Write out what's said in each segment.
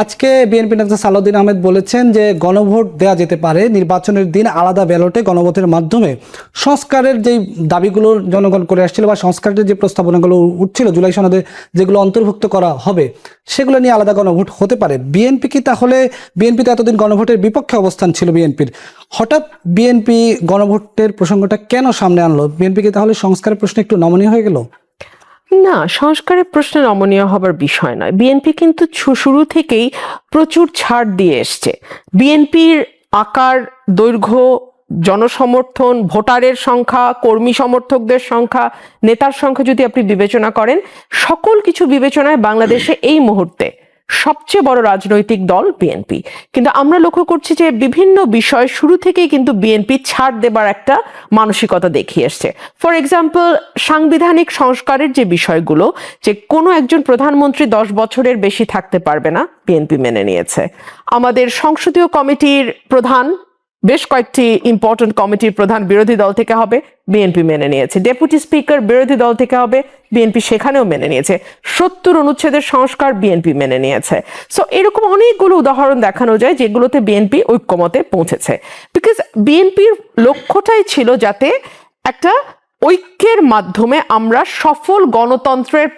আজকে বিএনপি নেতা সালাউদ্দিন আহমেদ বলেছেন যে গণভোট দেওয়া যেতে পারে, নির্বাচনের দিন আলাদা ব্যালটে গণভোটের মাধ্যমে। সংস্কারের যেই দাবিগুলো জনগণ করে আসছিল বা সংস্কারের যে প্রস্তাবনাগুলো উঠছিল জুলাই সনদে যেগুলো অন্তর্ভুক্ত করা হবে, সেগুলো নিয়ে আলাদা গণভোট হতে পারে। বিএনপি কি তাহলে বিএনপি তো এতদিন গণভোটের বিপক্ষে অবস্থান ছিল বিএনপির? হঠাৎ বিএনপি গণভোটের প্রসঙ্গটা কেন সামনে আনলো? বিএনপি কি তাহলে সংস্কারের প্রশ্নে একটু নমনীয় হয়ে গেল? না, সংস্কারের প্রশ্নে নমনীয় হবার বিষয় নয়। বিএনপি কিন্তু শুরু থেকেই প্রচুর ছাড় দিয়ে এসছে। বিএনপির আকার, দৈর্ঘ্য, জনসমর্থন, ভোটারের সংখ্যা, কর্মী সমর্থকদের সংখ্যা, নেতার সংখ্যা যদি আপনি বিবেচনা করেন, সকল কিছু বিবেচনায় বাংলাদেশে এই মুহূর্তে সবচেয়ে বড় রাজনৈতিক দল বিএনপি কিন্তু আমরা লক্ষ্য করছি যে বিভিন্ন বিষয় শুরু থেকেই কিন্তু বিএনপি ছাড় দেবার একটা মানসিকতা দেখিয়ে এসছে। ফর এক্সাম্পল সাংবিধানিক সংস্কারের যে বিষয়গুলো, যে কোনো একজন প্রধানমন্ত্রী দশ বছরের বেশি থাকতে পারবে না বিএনপি মেনে নিয়েছে। আমাদের সংসদীয় কমিটির প্রধান বেশ কয়েকটি ইম্পর্টেন্ট কমিটির প্রধান বিরোধী দল থেকে হবে বিএনপি মেনে নিয়েছে। ডেপুটি স্পিকার বিরোধী দল থেকে হবে বিএনপি সেখানেও মেনে নিয়েছে। সত্তর অনুচ্ছেদের সংস্কার বিএনপি মেনে নিয়েছে। সো এরকম অনেকগুলো উদাহরণ দেখানো যায় যেগুলোতে বিএনপি ঐক্যমতে পৌঁছেছে। বিকজ বিএনপির লক্ষ্যটাই ছিল যাতে একটা ঐক্যের মাধ্যমে আমরা সফল গণতন্ত্রের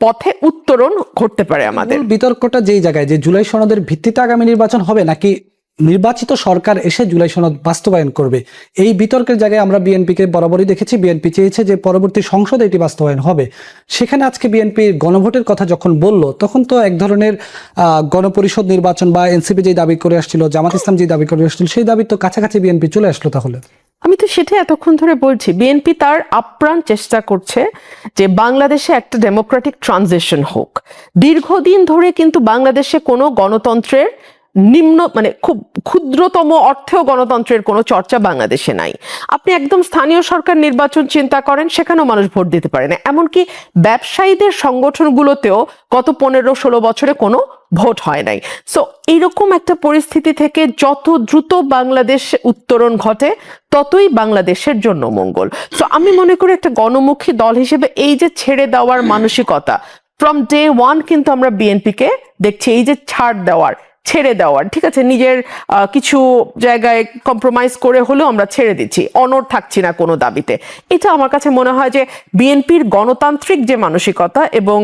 পথে উত্তরণ ঘটতে পারে আমাদের। বিতর্কটা যেই জায়গায়, যে জুলাই সনদের ভিত্তিতে আগামী নির্বাচন হবে নাকি নির্বাচিত সরকার এসে জুলাই সনদ বাস্তবায়ন করবে। এই বিতর্কের জায়গায় আমরা বিএনপিকে বরাবরই দেখেছি। বিএনপি চেয়েছে যে পরবর্তী সংসদে এটি বাস্তবায়ন হবে। সেখানে আজকে বিএনপি গণভোটের কথা যখন বলল, তখন তো এক ধরনের গণপরিষদ নির্বাচন বা এনসিপি যেই দাবি করে আসছিল, জামাত ইসলাম যে দাবি করে আসছিল, সেই দাবি তো কাছাকাছি বিএনপি চলে আসলো তাহলে। আমি তো সেটাই এতক্ষণ ধরে বলছি, বিএনপি তার আপ্রাণ চেষ্টা করছে যে বাংলাদেশে একটা ডেমোক্রেটিক ট্রানজিশন হোক। দীর্ঘদিন ধরে কিন্তু বাংলাদেশে কোনো গণতন্ত্রের নিম্ন মানে খুব ক্ষুদ্রতম অর্থেও গণতন্ত্রের কোনো চর্চা বাংলাদেশে নাই। আপনি একদম স্থানীয় সরকার নির্বাচন চিন্তা করেন, সেখানেও মানুষ ভোট দিতে পারে না। এমনকি ব্যবসায়ীদের সংগঠনগুলোতেও গত পনেরো ষোলো বছরে কোনো ভোট হয় নাই। সো এইরকম একটা পরিস্থিতি থেকে যত দ্রুত বাংলাদেশ উত্তরণ ঘটে, ততই বাংলাদেশের জন্য মঙ্গল। সো আমি মনে করি একটা গণমুখী দল হিসেবে এই যে ছেড়ে দেওয়ার মানসিকতা ফ্রম ডে ওয়ান কিন্তু আমরা বিএনপিকে দেখছি, এই যে ছাড় দেওয়ার ছেড়ে দেওয়ার ঠিক আছে? নিজের কিছু জায়গায় কম্প্রোমাইজ করে হলেও আমরা ছেড়ে দিচ্ছি অনর থাকছি না কোনো দাবিতে। এটা আমার কাছে মনে হয় যে বিএনপির গণতান্ত্রিক যে মানসিকতা এবং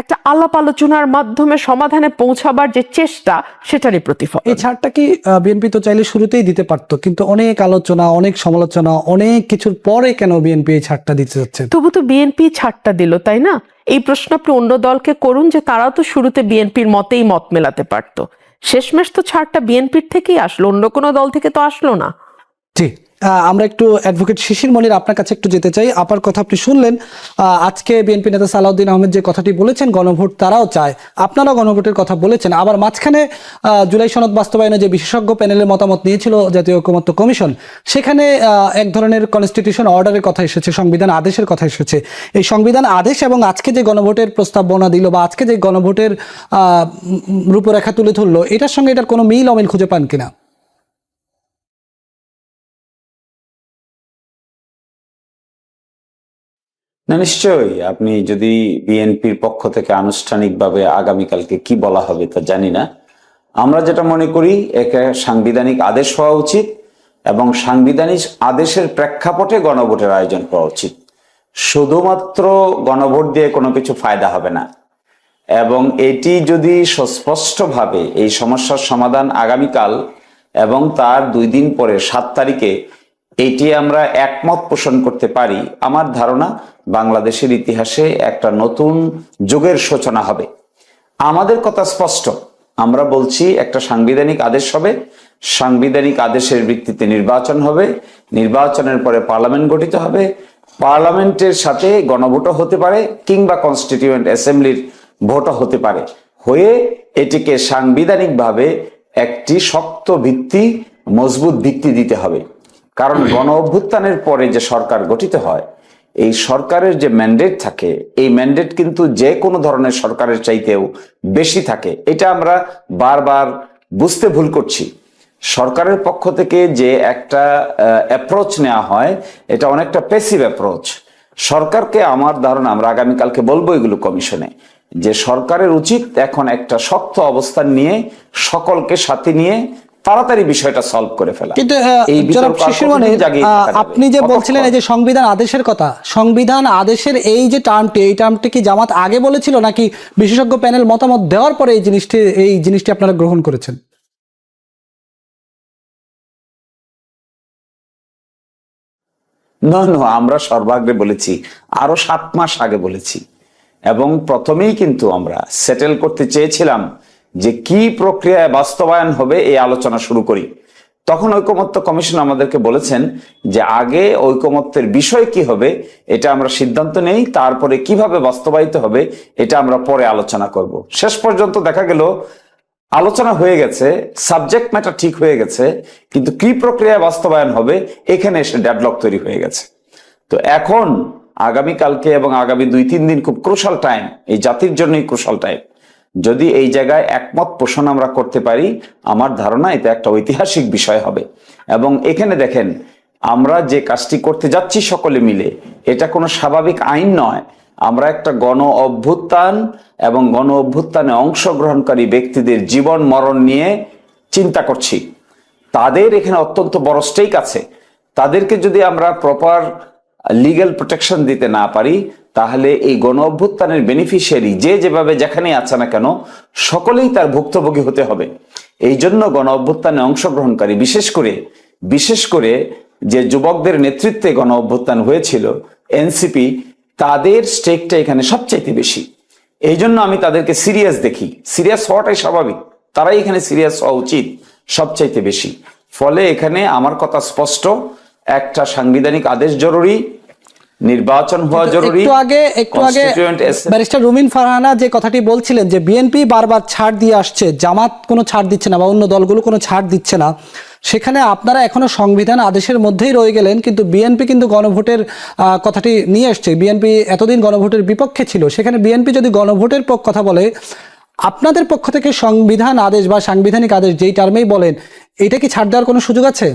একটা আলাপ আলোচনার মাধ্যমে সমাধানে পৌঁছাবার যে চেষ্টা সেটারই প্রতিফল এই ছাড়টা কি বিএনপি তো চাইলে শুরুতেই দিতে পারতো কিন্তু অনেক আলোচনা অনেক সমালোচনা অনেক কিছুর পরে কেন বিএনপি এই ছাড়টা দিতে যাচ্ছে? তবু তো বিএনপি ছাড়টা দিল তাই না? এই প্রশ্ন আপনি অন্য দলকে করুন যে তারাও তো শুরুতে বিএনপির মতেই মত মেলাতে পারতো। শেষমেশ তো ছাড়টা বিএনপির থেকেই আসলো, অন্য কোনো দল থেকে তো আসলো না। জি। আমরা একটু অ্যাডভোকেট শিশির মনির আপনার কাছে একটু যেতে চাই। আপার কথা আপনি শুনলেন আজকে বিএনপি নেতা সালাউদ্দিন আহমেদ যে কথাটি বলেছেন, গণভোট তারাও চায়। আপনারাও গণভোটের কথা বলেছেন। আবার মাঝখানে জুলাই সনদ বাস্তবায়নে যে বিশেষজ্ঞ প্যানেলের মতামত নিয়েছিল জাতীয় ঐকমত্য কমিশন, সেখানে এক ধরনের কনস্টিটিউশন অর্ডারের কথা এসেছে, সংবিধান আদেশের কথা এসেছে। এই সংবিধান আদেশ এবং আজকে যে গণভোটের প্রস্তাবনা দিল বা আজকে যে গণভোটের রূপরেখা তুলে ধরলো, এটার সঙ্গে এটার কোনো মিল অমিল খুঁজে পান কিনা? না, নিশ্চয়ই। আপনি যদি বিএনপির পক্ষ থেকে আনুষ্ঠানিকভাবে আগামীকালকে কি বলা হবে তা জানি না। আমরা যেটা মনে করি, একে সাংবিধানিক আদেশ হওয়া উচিত এবং সাংবিধানিক আদেশের প্রেক্ষাপটে গণভোটের আয়োজন হওয়া উচিত। শুধুমাত্র গণভোট দিয়ে কোনো কিছু ফায়দা হবে না। এবং এটি যদি সুস্পষ্টভাবে এই সমস্যার সমাধান আগামীকাল এবং তার দুই দিন পরে, সাত তারিখে এটি আমরা একমত পোষণ করতে পারি। আমার ধারণা, বাংলাদেশের ইতিহাসে একটা নতুন যুগের সূচনা হবে। আমাদের কথা স্পষ্ট। আমরা বলছি, একটা সাংবিধানিক আদেশ হবে। সাংবিধানিক আদেশের ভিত্তিতে নির্বাচন হবে। নির্বাচনের পরে পার্লামেন্ট গঠিত হবে। পার্লামেন্টের সাথে গণভোটও হতে পারে কিংবা কনস্টিটিউয়েন্ট অ্যাসেম্বলির ভোটও হতে পারে। হয়ে এটিকে সাংবিধানিকভাবে একটি শক্ত ভিত্তি, মজবুত ভিত্তি দিতে হবে। কারণ গণ অভ্যুত্থানের পরে যে সরকার গঠিত হয়, এই সরকারের যে ম্যান্ডেট থাকে, এই ম্যান্ডেট কিন্তু যে কোনো ধরনের সরকারের চাইতেও বেশি থাকে। এটা আমরা বারবার বুঝতে ভুল করছি। সরকারের পক্ষ থেকে যে একটা অ্যাপ্রোচ নেওয়া হয়, এটা অনেকটা পেসিভ অ্যাপ্রোচ সরকারকে আমার ধারণা, আমরা আগামীকালকে বলব এগুলো কমিশনে, যে সরকারের উচিত এখন একটা শক্ত অবস্থান নিয়ে, সকলকে সাথে নিয়ে তাড়াতাড়ি বিষয়টা সলভ করে ফেলা। কিন্তু যাবে? আপনি যে বলছিলেন এই যে সংবিধান আদেশের কথা সংবিধান আদেশের এই যে টার্মটি এই টার্মটি কি জামাত আগে বলেছিল নাকি বিশেষজ্ঞ প্যানেল মতামত দেওয়ার পরে এই জিনিসটি এই জিনিসটি আপনারা গ্রহণ করেছেন? না না আমরা সর্বাগ্রে বলেছি আরও সাত মাস আগে বলেছি। এবং প্রথমেই কিন্তু আমরা সেটেল করতে চেয়েছিলাম যে কি প্রক্রিয়ায় বাস্তবায়ন হবে এই আলোচনা শুরু করি। তখন ঐকমত্য কমিশন আমাদেরকে বলেছেন যে আগে ঐকমত্যের বিষয় কি হবে, এটা আমরা সিদ্ধান্ত নেই, তারপরে কীভাবে বাস্তবায়িত হবে, এটা আমরা পরে আলোচনা করব। শেষ পর্যন্ত দেখা গেল, আলোচনা হয়ে গেছে, সাবজেক্ট ম্যাটার ঠিক হয়ে গেছে, কিন্তু কি প্রক্রিয়ায় বাস্তবায়ন হবে, এখানে এসে ডেডলক তৈরি হয়ে গেছে। তো এখন আগামী কালকে এবং আগামী দুই তিন দিন খুব ক্রুশাল টাইম, এই জাতির জন্যই ক্রুশাল টাইম। যদি এই জায়গায় একমত পোষণ আমরা করতে পারি, আমার ধারণা এটা একটা ঐতিহাসিক বিষয় হবে। এবং এখানে দেখেন, আমরা যে কাজটি করতে যাচ্ছি সকলে মিলে, এটা কোনো স্বাভাবিক আইন নয়। আমরা একটা গণ অভ্যুত্থান এবং গণ অভ্যুত্থানে অংশগ্রহণকারী ব্যক্তিদের জীবন মরণ নিয়ে চিন্তা করছি। তাদের এখানে অত্যন্ত বড় স্টেক আছে। তাদেরকে যদি আমরা প্রপার লিগ্যাল প্রোটেকশন দিতে না পারি, তাহলে এই গণ অভ্যুত্থানের বেনিফিশিয়ারি যে যেভাবে যেখানেই আছে না কেন, সকলেই তার ভুক্তভোগী হতে হবে। এই জন্য গণ অভ্যুত্থানে অংশগ্রহণকারী, বিশেষ করে বিশেষ করে যে যুবকদের নেতৃত্বে গণ অভ্যুত্থান হয়েছিল, এনসিপি, তাদের স্টেকটা এখানে সবচাইতে বেশি। এই জন্য আমি তাদেরকে সিরিয়াস দেখি। সিরিয়াস হওয়াটাই স্বাভাবিক। তারাই এখানে সিরিয়াস হওয়া উচিত, সবচাইতে বেশি। ফলে এখানে আমার কথা স্পষ্ট, একটা সাংবিধানিক আদেশ জরুরি নির্বাচন হওয়া জরুরি। একটু আগে একটু আগে ব্যারিস্টার রুমিন ফারহানা যে কথাটি বলছিলেন যে বিএনপি বারবার ছাড় দিয়ে আসছে জামাত কোনো ছাড় দিচ্ছে না বা অন্য দলগুলো কোনো ছাড় দিচ্ছে না সেখানে আপনারা এখনও সংবিধান আদেশের মধ্যেই রয়ে গেলেন কিন্তু বিএনপি কিন্তু গণভোটের আহ, কথাটি নিয়ে এসছে। বিএনপি এতদিন গণভোটের বিপক্ষে ছিল সেখানে বিএনপি যদি গণভোটের পক্ষ কথা বলে আপনাদের পক্ষ থেকে সংবিধান আদেশ বা সাংবিধানিক আদেশ যেই টার্মেই বলেন এটা কি ছাড় দেওয়ার কোনো সুযোগ আছে?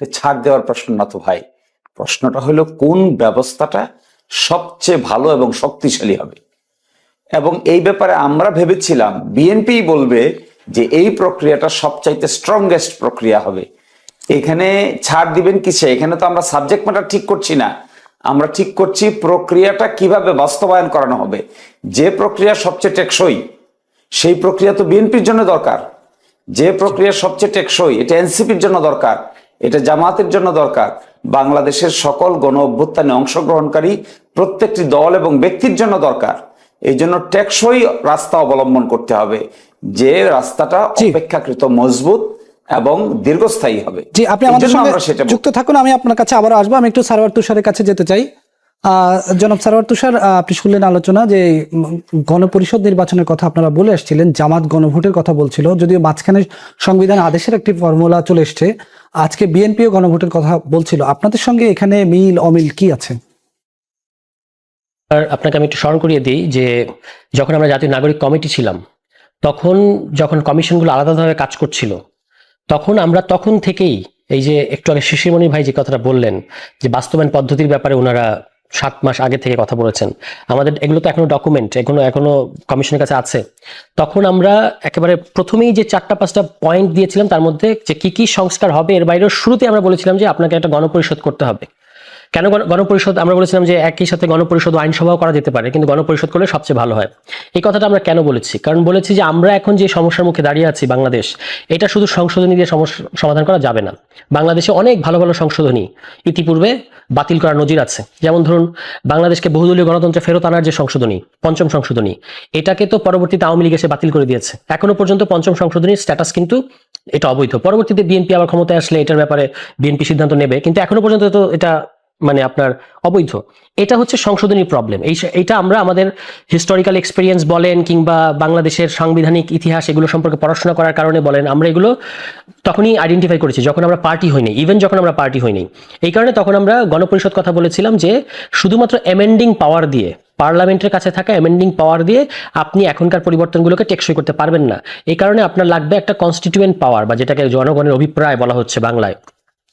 এটা ছাড় দেওয়ার প্রশ্ন না তো ভাই। প্রশ্নটা হলো কোন ব্যবস্থাটা সবচেয়ে ভালো এবং শক্তিশালী হবে? এবং এই ব্যাপারে আমরা ভেবেছিলাম বিএনপি বলবে যে এই প্রক্রিয়াটা সবচাইতে স্ট্রংগেস্ট প্রক্রিয়া হবে। এখানে ছাড় দিবেন কিসে? এখানে তো আমরা সাবজেক্ট ম্যাটার ঠিক করছি না। আমরা ঠিক করছি প্রক্রিয়াটা কীভাবে বাস্তবায়ন করানো হবে। যে প্রক্রিয়া সবচেয়ে টেকসই, সেই প্রক্রিয়া তো বিএনপির জন্য দরকার। যে প্রক্রিয়া সবচেয়ে টেকসই, এটা এনসিপির জন্য দরকার। এটা জামাতের জন্য দরকার। বাংলাদেশের সকল গণ অভ্যুত্থানে অংশগ্রহণকারী প্রত্যেকটি দল এবং ব্যক্তির জন্য দরকার। এই জন্য টেকসই রাস্তা অবলম্বন করতে হবে। যে রাস্তাটা অপেক্ষাকৃত মজবুত এবং দীর্ঘস্থায়ী হবে। জি আপনি আমাদের সঙ্গে সেটা যুক্ত থাকুন আমি আপনার কাছে আবার আসব। আমি একটু সারোয়ার তুষারের কাছে যেতে চাই। জনাব সারোয়ার তুষার আপনি শুনলেন আলোচনা যে গণপরিষদ নির্বাচনের কথা আপনারা বলে আসছিলেন, জামাত গণভোটের কথা বলছিল, যদিও মাঝখানে সংবিধান আদেশের একটি ফর্মুলা চলে এসছে, আজকে বিএনপিও গণভোটের কথা বলছিল। আপনাদের সঙ্গে এখানে মিল, অমিল কি আছে? আপনাকে আমি একটু স্মরণ করিয়ে দিই যে যখন আমরা জাতীয় নাগরিক কমিটি ছিলাম, তখন যখন কমিশনগুলো আলাদাভাবে কাজ করছিল, তখন আমরা তখন থেকেই এই যে একটু আগে শিশিরমণি ভাই যে কথাটা বললেন, যে বাস্তবায়ন পদ্ধতির ব্যাপারে ওনারা সাত মাস আগে থেকে কথা বলেছেন। আমাদের এগুলো তো এখনও ডকুমেন্ট এখনও এখনও কমিশনের কাছে আছে। তখন আমরা একেবারে প্রথমেই যে চারটা, পাঁচটা পয়েন্ট দিয়েছিলাম, তার মধ্যে যে কি কি সংস্কার হবে, এর বাইরেও শুরুতে আমরা বলেছিলাম যে আপনাকে একটা গণপরিষদ করতে হবে। কেন গণ- গণপরিষদ, আমরা বলেছিলাম যে একই সাথে গণপরিষদ ও আইনসভাও করা যেতে পারে, কিন্তু গণপরিষদ করলে সবচেয়ে ভালো হয়। এই কথাটা আমরা কেন বলেছি? কারণ বলেছি যে আমরা এখন যে সমস্যার মুখে দাঁড়িয়ে আছি বাংলাদেশ, এটা শুধু সংশোধনী দিয়ে সমস্যা সমাধান করা যাবে না। বাংলাদেশে অনেক ভালো ভালো সংশোধনী ইতিপূর্বে বাতিল করার নজির আছে। যেমন ধরুন, বাংলাদেশকে বহুদলীয় গণতন্ত্রে ফেরত আনার যে সংশোধনী, পঞ্চম সংশোধনী, এটাকে তো পরবর্তীতে আওয়ামী লীগ এসে বাতিল করে দিয়েছে। এখনও পর্যন্ত পঞ্চম সংশোধনীর স্ট্যাটাস কিন্তু এটা অবৈধ। পরবর্তীতে বিএনপি আবার ক্ষমতায় আসলে এটার ব্যাপারে বিএনপি সিদ্ধান্ত নেবে, কিন্তু এখনও পর্যন্ত তো এটা মানে আপনার অবৈধ। এটা হচ্ছে সংশোধনী প্রবলেম এই এটা আমরা আমাদের হিস্টোরিক্যাল এক্সপিরিয়েন্স বলেন কিংবা বাংলাদেশের সাংবিধানিক ইতিহাস এগুলো সম্পর্কে পড়াশোনা করার কারণে বলেন, আমরা এগুলো তখনই আইডেন্টিফাই করেছি যখন আমরা পার্টি হইনি ইভেন যখন আমরা পার্টি হইনি এই কারণে তখন আমরা গণপরিষদ কথা বলেছিলাম যে শুধুমাত্র অ্যামেন্ডিং পাওয়ার দিয়ে, পার্লামেন্টের কাছে থাকা অ্যামেন্ডিং পাওয়ার দিয়ে আপনি এখনকার পরিবর্তনগুলোকে টেকসই করতে পারবেন না। এই কারণে আপনার লাগবে একটা কনস্টিটিউয়েন্ট পাওয়ার বা যেটাকে জনগণের অভিপ্রায় বলা হচ্ছে বাংলায়।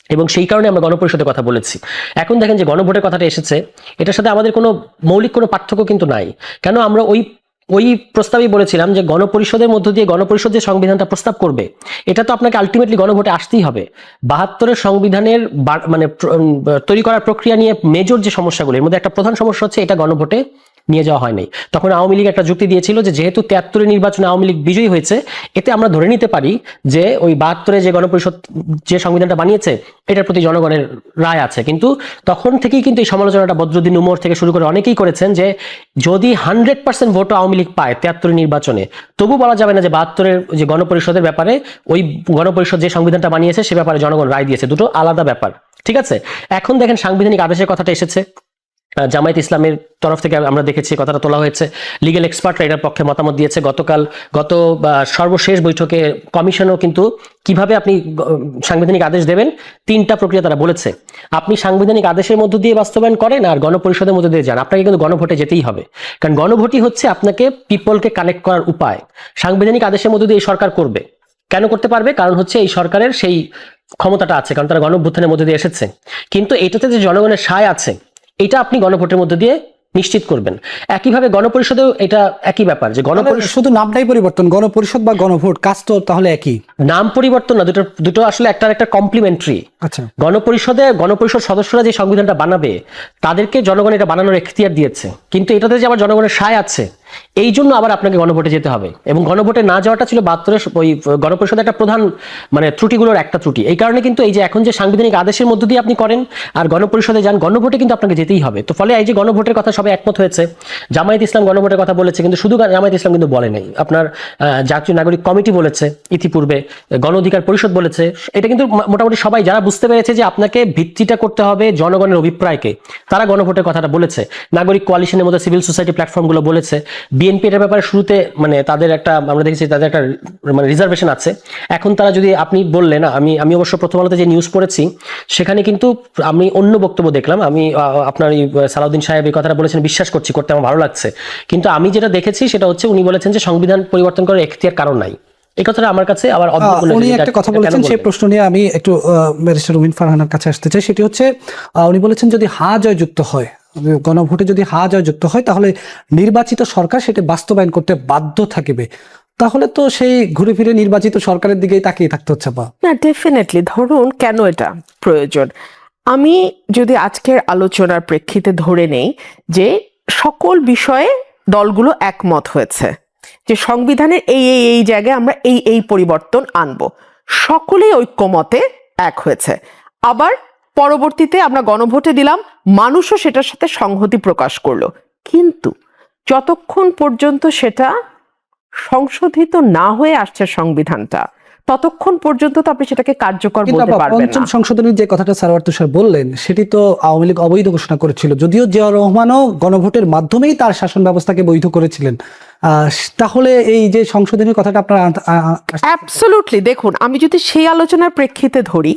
এবং সেই কারণে আমরা গণপরিষদের কথা বলেছি। এখন দেখেন যে গণভোটের কথাটা এসেছে, এটার সাথে আমাদের কোনো মৌলিক কোনো পার্থক্য কিন্তু নাই। কেন আমরা ওই ওই প্রস্তাবেই বলেছিলাম যে গণপরিষদের মধ্য দিয়ে গণপরিষদ যে সংবিধানটা প্রস্তাব করবে, এটা তো আপনাকে আলটিমেটলি গণভোটে আসতেই হবে। বাহাত্তরের সংবিধানের মানে তৈরি করার প্রক্রিয়া নিয়ে মেজর যে সমস্যাগুলো, এর মধ্যে একটা প্রধান সমস্যা হচ্ছে এটা গণভোটে নিয়ে যাওয়া হয়নি তখন আওয়ামী লীগ একটা যুক্তি দিয়েছিল যে যেহেতু তিয়াত্তরের নির্বাচনে আওয়ামী লীগ বিজয়ী হয়েছে, এতে আমরা ধরে নিতে পারি যে ওই বাহাত্তরে যে গণপরিষদ যে সংবিধানটা বানিয়েছে, এটার প্রতি জনগণের রায় আছে। কিন্তু তখন থেকেই কিন্তু এই সমালোচনাটা বদরুদ্দিন উমর থেকে শুরু করে অনেকেই করেছেন যে যদি hundred percent vote Awami League পায় তিয়াত্তরের নির্বাচনে, তবু বলা যাবে না যে বাহাত্তরের যে গণপরিষদের ব্যাপারে ওই গণপরিষদ যে সংবিধানটা বানিয়েছে সে ব্যাপারে জনগণ রায় দিয়েছে। দুটো আলাদা ব্যাপার। ঠিক আছে? এখন দেখেন সাংবিধানিক আদেশের কথাটা এসেছে। জামায়াত ইসলামের তরফ থেকে আমরা দেখেছি কথাটা তোলা হয়েছে। লিগেল এক্সপার্টরা এটার পক্ষে মতামত দিয়েছে। গতকাল, গত সর্বশেষ বৈঠকে কমিশনও কিন্তু কীভাবে আপনি সাংবিধানিক আদেশ দেবেন, তিনটা প্রক্রিয়া তারা বলেছে। আপনি সাংবিধানিক আদেশের মধ্য দিয়ে বাস্তবায়ন করেন আর গণপরিষদের মধ্যে দিয়ে যান। আপনাকে কিন্তু গণভোটে যেতেই হবে। কারণ গণভোটই হচ্ছে আপনাকে পিপলকে কানেক্ট করার উপায়। সাংবিধানিক আদেশের মধ্য দিয়ে সরকার করবে। কেন করতে পারবে? কারণ হচ্ছে এই সরকারের সেই ক্ষমতাটা আছে। কারণ তারা গণভ্যুত্থানের মধ্যে দিয়ে এসেছে। কিন্তু এটাতে যে জনগণের সায় আছে এটা আপনি গণভোটের মধ্যে দিয়ে নিশ্চিত করবেন। একইভাবে গণপরিষদেও এটা একই ব্যাপার যে গণপরিষদ শুধু নামটাই পরিবর্তন গণপরিষদ বা গণভোট কাজ তো তাহলে একই? নাম পরিবর্তন না দুটো দুটো আসলে একটা একটা কমপ্লিমেন্টারি আচ্ছা। গণপরিষদে গণপরিষদ সদস্যরা যে সংবিধানটা বানাবে তাদেরকে জনগণ এটা বানানোর এখতিয়ার দিয়েছে। কিন্তু এটাতে যে আবার জনগণের সায় আছে এই জন্য আবার আপনাকে গণভোটে যেতে হবে। এবং গণভোটে না যাওয়াটা ছিল বাহাত্তরের ওই গণপরিষদের একটা প্রধান মানে ত্রুটিগুলোর একটা ত্রুটি। এই কারণে কিন্তু এই যে এখন যে সাংবিধানিক আদেশের মধ্য দিয়ে আপনি করেন, আর গণপরিষদে যান, গণভোটে কিন্তু আপনাকে যেতেই হবে। তো ফলে এই যে গণভোটের কথা সবাই একমত হয়েছে, জামায়াত ইসলাম গণভোটের কথা বলেছে, কিন্তু শুধু জামায়াত ইসলাম কিন্তু বলে নাই। আপনার জাতীয় নাগরিক কমিটি বলেছে ইতিপূর্বে, গণ অধিকার পরিষদ বলেছে, এটা কিন্তু মোটামুটি সবাই যারা বুঝতে পেরেছে যে আপনাকে ভিত্তিটা করতে হবে জনগণের অভিপ্রায়কে, তারা গণভোটের কথাটা বলেছে। নাগরিক কোয়ালিশনের মধ্যে সিভিল সোসাইটি প্ল্যাটফর্মগুলো বলেছে বিএনপি এটার ব্যাপারে শুরুতে মানে তাদের একটা আমরা দেখেছি তাদের একটা মানে রিজার্ভেশন আছে। এখন তারা যদি আপনি বললেন আমি আমি অবশ্য প্রথম আলোতে যে নিউজ পড়েছি সেখানে কিন্তু আমি অন্য বক্তব্য দেখলাম। আমি আপনার সালাউদ্দিন সাহেব এই কথাটা বলেছেন বিশ্বাস করছি করতে আমার ভালো লাগছে। কিন্তু আমি যেটা দেখেছি সেটা হচ্ছে উনি বলেছেন যে সংবিধান পরিবর্তন করার এখতিয়ার কারণ নাই। এই কথাটা আমার কাছে আবার উনি একটা কথা বলেছেন সেই প্রশ্ন নিয়ে আমি একটু ব্যারিস্টার রুমিন ফারহানার কাছে আসতে চাই। সেটি হচ্ছে উনি বলেছেন যদি হা জয় যুক্ত হয় গণভোটে যদি হা জয় যুক্ত হয়, তাহলে নির্বাচিত সরকার সেটা বাস্তবায়ন করতে বাধ্য থাকিবে। তাহলে তো সেই ঘুরে ফিরে নির্বাচিত সরকারের দিকেই তাকিয়ে থাকতে হচ্ছে বা। না ডেফিনেটলি ধরুন কেন এটা প্রয়োজন? আমি যদি আজকের আলোচনার প্রেক্ষিতে ধরে নেই যে সকল বিষয়ে দলগুলো একমত হয়েছে, যে সংবিধানের এই এই এই জায়গায় আমরা এই এই পরিবর্তন আনব। সকলেই ঐক্যমতে এক হয়েছে। আবার পরবর্তীতে আমরা গণভোটে দিলাম মানুষও সেটার সাথে সংহতি প্রকাশ করল। কিন্তু যতক্ষণ পর্যন্ত সেটা সংশোধিত না হয়ে আসছে সংবিধানটা ততক্ষণ পর্যন্ত তো আপনি সেটাকে কার্যকর বলতে পারবেন পঞ্চম না। সংশোধনীর যে কথাটা সারোয়ার তুষার বললেন সেটি তো আওয়ামী লীগ অবৈধ ঘোষণা করেছিল। যদিও জিয়াউর রহমানও গণভোটের মাধ্যমেই তার শাসন ব্যবস্থাকে বৈধ করেছিলেন। আহ, তাহলে এই যে সংশোধনীর কথাটা আপনার অ্যাবসলুটলি দেখুন আমি যদি সেই আলোচনার প্রেক্ষিতে ধরি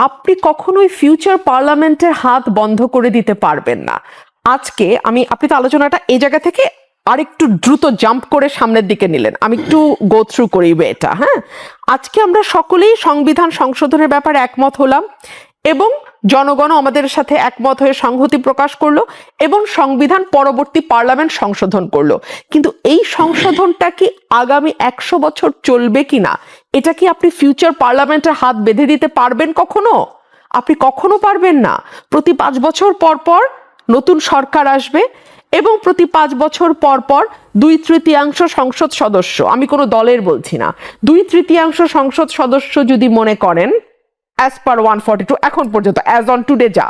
আপনি কখনোই ফিউচার পার্লামেন্টের হাত বন্ধ করে দিতে পারবেন না। আজকে আমি, আপনি তো আলোচনাটা এই জায়গা থেকে আরেকটু দ্রুত জাম্প করে সামনের দিকে নিলেন। আমি একটু গো থ্রু করি এটা হ্যাঁ? আজকে আমরা সকলেই সংবিধান সংশোধনের ব্যাপারে একমত হলাম এবং জনগণ আমাদের সাথে একমত হয়ে সংহতি প্রকাশ করল এবং সংবিধান পরবর্তী পার্লামেন্ট সংশোধন করল। কিন্তু এই সংশোধনটা কি আগামী একশো বছর চলবে কিনা এটা কি আপনি ফিউচার পার্লামেন্টের হাত বেঁধে দিতে পারবেন কখনো? আপনি কখনো পারবেন না। প্রতি পাঁচ বছর পর পর নতুন সরকার আসবে এবং প্রতি পাঁচ বছর পর পর দুই তৃতীয়াংশ সংসদ সদস্য, আমি কোনো দলের বলছি না, দুই তৃতীয়াংশ সংসদ সদস্য যদি মনে করেন as per one forty two এখন পর্যন্ত অ্যাজ অন টুডে যা।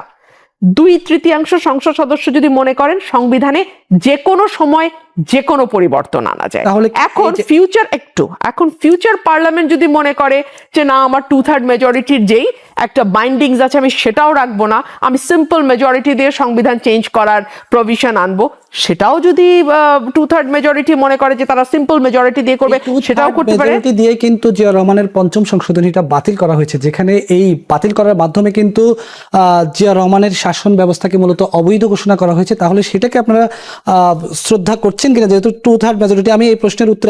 দুই তৃতীয়াংশ সংসদ সদস্য যদি মনে করেন সংবিধানে যে কোনো সময় যে কোনো পরিবর্তন আনা যায়। তাহলে এখন ফিউচার একটু এখন ফিউচার পার্লামেন্ট যদি মনে করে যে না আমার টু থার্ড মেজরিটির যেই একটা বাইন্ডিংস আছে আমি সেটাও রাখব না। আমি সিম্পল মেজরিটি দিয়ে সংবিধান চেঞ্জ করার প্রভিশন আনব। সেটাও যদি টু থার্ড মেজরিটি মনে করে যে তারা সিম্পল মেজরিটি দিয়ে করবে সেটাও করতে পারে। মেজরিটি দিয়ে কিন্তু জিয়া রহমানের পঞ্চম সংশোধনীটা বাতিল করা হয়েছে যেখানে এই বাতিল করার মাধ্যমে কিন্তু জিয়া রহমানের শাসন ব্যবস্থাকে মূলত অবৈধ ঘোষণা করা হয়েছে। তাহলে সেটাকে আপনারা আহ, শ্রদ্ধা করছেন কিনা? যেহেতু টু থার্ড মেজরিটি আমি এই প্রশ্নের উত্তরে